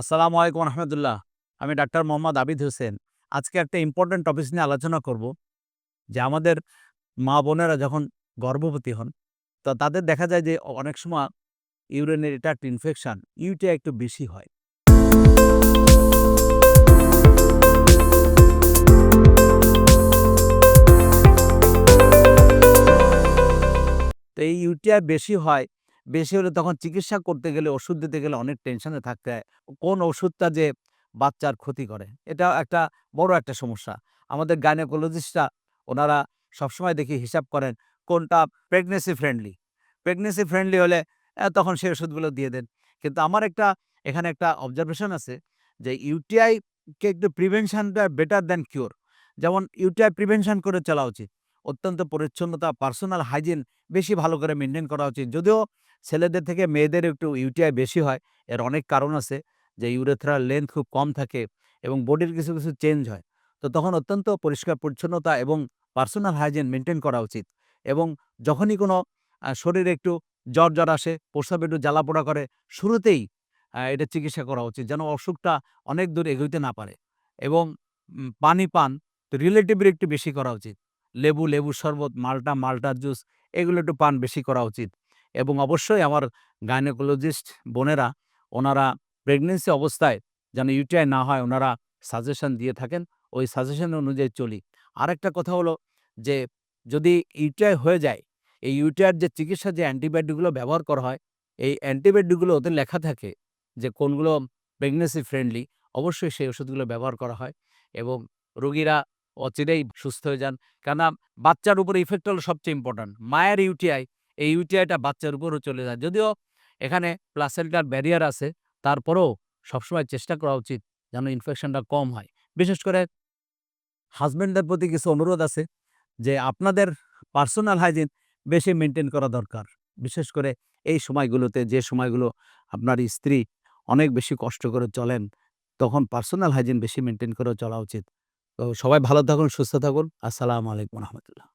আসসালামু আলাইকুম রহমতুল্লাহ। আমি ডাক্তার মোহাম্মদ আবিদ হোসেন। আজকে একটা ইম্পর্টেন্ট টপিক নিয়ে আলোচনা করব, যে আমাদের মা বোনেরা যখন গর্ভবতী হন, তো তাদের দেখা যায় যে অনেক সময় ইউরিনের এটা একটা ইনফেকশন ইউটা একটু বেশি হয়। তো এই ইউটিআই বেশি হয় বেশি হলে তখন চিকিৎসা করতে গেলে, ওষুধ দিতে গেলে অনেক টেনশনে থাকতে হয়। কোন ওষুধটা যে বাচ্চার ক্ষতি করে এটা একটা বড় একটা সমস্যা। আমাদের গাইনোকোলজিস্টরা ওনারা সবসময় দেখি হিসাব করেন, কোনটা প্রেগনেন্সি ফ্রেন্ডলি প্রেগনেন্সি ফ্রেন্ডলি হলে তখন সেই ওষুধগুলো দিয়ে দেন। কিন্তু আমার একটা, এখানে একটা অবজারভেশন আছে যে ইউটিআইকে একটু প্রিভেনশনটা বেটার দ্যান কিওর যেমন ইউটিআই প্রিভেনশন করে চলা উচিত। অত্যন্ত পরিচ্ছন্নতা পার্সোনাল হাইজিন বেশি ভালো করে মেনটেন করা উচিত। যদিও ছেলেদের থেকে মেয়েদের একটু ইউটিআই বেশি হয়। এর অনেক কারণ আছে যে ইউরেথ্রার লেন্থ খুব কম থাকে এবং বডির কিছু কিছু চেঞ্জ হয়। তো তখন অত্যন্ত পরিষ্কার, পরিচ্ছন্নতা এবং পার্সোনাল হাইজিন মেনটেন করা উচিত এবং যখনই কোনো শরীরে একটু জ্বর জ্বর আসে, প্রস্রাব একটু জ্বালা পোড়া করে, শুরুতেই এটা চিকিৎসা করা উচিত যেন অসুখটা অনেক দূর এগোইতে না পারে এবং পানি পান তো রিলেটিভলি একটু বেশি করা উচিত। লেবু লেবু শরবত, মালটা, মালটার জুস এগুলো একটু পান বেশি করা উচিত। এবং অবশ্যই আমার গাইনোকোলজিস্ট বোনেরা, ওনারা প্রেগনেন্সি অবস্থায় যেন ইউটিআই না হয়, ওনারা সাজেশন দিয়ে থাকেন। ওই সাজেশন অনুযায়ী চলি। আরেকটা কথা হলো যে, যদি ইউটিআই হয়ে যায়, এই ইউটিআইয়ের যে চিকিৎসা যে অ্যান্টিবায়োটিকগুলো ব্যবহার করা হয়, এই অ্যান্টিবায়োটিকগুলো ওদের লেখা থাকে যে, কোনগুলো প্রেগনেন্সি ফ্রেন্ডলি অবশ্যই সেই ওষুধগুলো ব্যবহার করা হয় এবং রোগীরা অচিরেই সুস্থ হয়ে যান। কেননা বাচ্চার উপরে ইফেক্ট হলো সবচেয়ে ইম্পর্ট্যান্ট মায়ের ইউটিআই এই ইউটিআইটা বাচ্চার উপরও চলে যায়। যদিও এখানে প্লাসেন্টার ব্যারিয়ার আছে, তারপরেও সবসময় চেষ্টা করা উচিত যেন ইনফেকশনটা কম হয়। বিশেষ করে হাজবেন্ডদের প্রতি কিছু অনুরোধ আছে যে আপনাদের পার্সোনাল হাইজিন বেশি মেনটেন করা দরকার। বিশেষ করে এই সময়গুলোতে যে সময়গুলো আপনার স্ত্রী অনেক বেশি কষ্ট করে চলেন, তখন পার্সোনাল হাইজিন বেশি মেনটেন করে চলা উচিত। তো সবাই ভালো থাকুন, সুস্থ থাকুন। আসসালামু আলাইকুম রহমতুল্লাহ।